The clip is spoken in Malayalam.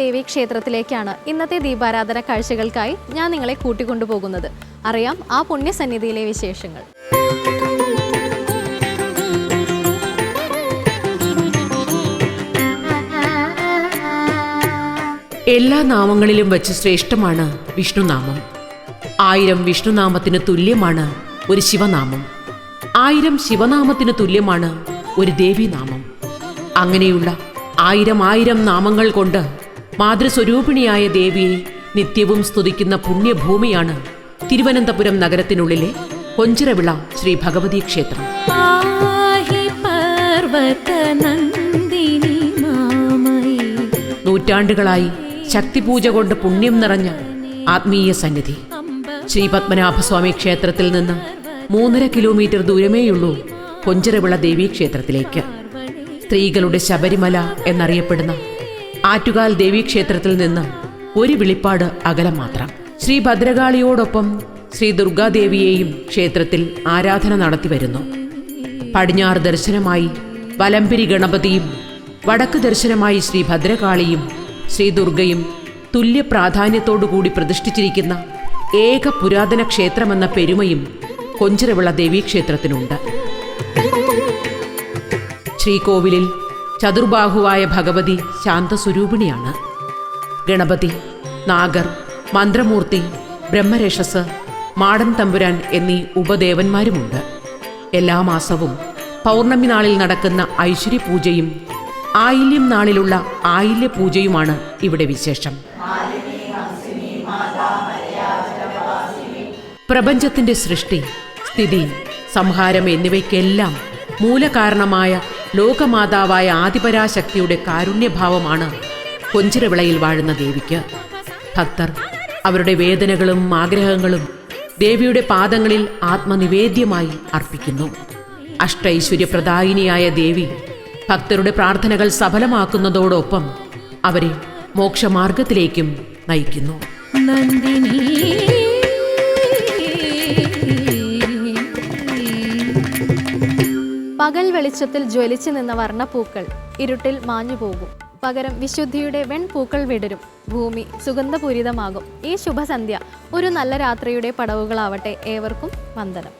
ദേവി ക്ഷേത്രത്തിലേക്കാണ് ഇന്നത്തെ ദീപാരാധന കാഴ്ചകൾക്കായി ഞാൻ നിങ്ങളെ കൂട്ടിക്കൊണ്ടുപോകുന്നത്. അറിയാം ആ പുണ്യസന്നിധിയിലെ വിശേഷങ്ങൾ. എല്ലാ നാമങ്ങളിലും വച്ച് ശ്രേഷ്ഠമാണ് വിഷ്ണുനാമം. ആയിരം വിഷ്ണുനാമത്തിന് തുല്യമാണ് ഒരു ശിവനാമം. ആയിരം ശിവനാമത്തിന് തുല്യമാണ് ഒരു ദേവീനാമം. അങ്ങനെയുള്ള ആയിരം ആയിരം നാമങ്ങൾ കൊണ്ട് മാതൃസ്വരൂപിണിയായ ദേവിയെ നിത്യവും സ്തുതിക്കുന്ന പുണ്യഭൂമിയാണ് തിരുവനന്തപുരം നഗരത്തിനുള്ളിലെ കൊഞ്ചിറവിള ശ്രീ ഭഗവതി ക്ഷേത്രം. നൂറ്റാണ്ടുകളായി ശക്തിപൂജ കൊണ്ട് പുണ്യം നിറഞ്ഞ ആത്മീയ സന്നിധി. ശ്രീ പത്മനാഭസ്വാമി ക്ഷേത്രത്തിൽ നിന്ന് മൂന്നര കിലോമീറ്റർ ദൂരമേയുള്ളൂ കൊഞ്ചിറവിള ദേവീ ക്ഷേത്രത്തിലേക്ക്. സ്ത്രീകളുടെ ശബരിമല എന്നറിയപ്പെടുന്ന ആറ്റുകാൽ ദേവീ ക്ഷേത്രത്തിൽ നിന്ന് ഒരു വിളിപ്പാട് അകലം മാത്രം. ശ്രീ ഭദ്രകാളിയോടൊപ്പം ശ്രീ ദുർഗാദേവിയെയും ക്ഷേത്രത്തിൽ ആരാധന നടത്തി വരുന്നു. പടിഞ്ഞാറ് ദർശനമായി വലംപിരി ഗണപതിയും വടക്ക് ദർശനമായി ശ്രീ ഭദ്രകാളിയും ശ്രീ ദുർഗയും തുല്യ പ്രാധാന്യത്തോടുകൂടി പ്രതിഷ്ഠിച്ചിരിക്കുന്ന ഏക പുരാതന ക്ഷേത്രമെന്ന പെരുമയും കൊഞ്ചരവിള ദേവീക്ഷേത്രത്തിനുണ്ട്. ശ്രീകോവിലിൽ ചതുർബാഹുവായ ഭഗവതി ശാന്തസ്വരൂപിണിയാണ്. ഗണപതി നാഗർ മന്ത്രമൂർത്തി ബ്രഹ്മരേഷസ് മാടൻ തമ്പുരാൻ എന്നീ ഉപദേവന്മാരുമുണ്ട്. എല്ലാ മാസവും പൗർണമി നാളിൽ നടക്കുന്ന ഐശ്വര്യ പൂജയും ആയില്യം നാളിലുള്ള ആയില്യ പൂജയുമാണ് ഇവിടെ വിശേഷം. പ്രപഞ്ചത്തിന്റെ സൃഷ്ടി സ്ഥിതി സംഹാരം എന്നിവയ്ക്കെല്ലാം മൂലകാരണമായ ലോകമാതാവായ ആദിപരാശക്തിയുടെ കാരുണ്യഭാവമാണ് കൊഞ്ചിരവിളയിൽ വാഴുന്ന ദേവിക്ക്. ഭക്തർ അവരുടെ വേദനകളും ആഗ്രഹങ്ങളും ദേവിയുടെ പാദങ്ങളിൽ ആത്മനിവേദ്യമായി അർപ്പിക്കുന്നു. അഷ്ടൈശ്വര്യപ്രദായിനിയായ ദേവി ഭക്തരുടെ പ്രാർത്ഥനകൾ സഫലമാക്കുന്നതോടൊപ്പം അവരെ മോക്ഷമാർഗത്തിലേക്കും നയിക്കുന്നു. നന്ദിനി. പകൽ വെളിച്ചത്തിൽ ജ്വലിച്ചു നിന്ന വർണപ്പൂക്കൾ ഇരുട്ടിൽ മാഞ്ഞു പോകും. പകരം വിശുദ്ധിയുടെ വെൺപൂക്കൾ വിടരും. ഭൂമി സുഗന്ധപൂരിതമാകും. ഈ ശുഭസന്ധ്യ ഒരു നല്ല രാത്രിയുടെ പടവുകളാവട്ടെ ഏവർക്കും വന്ദനം.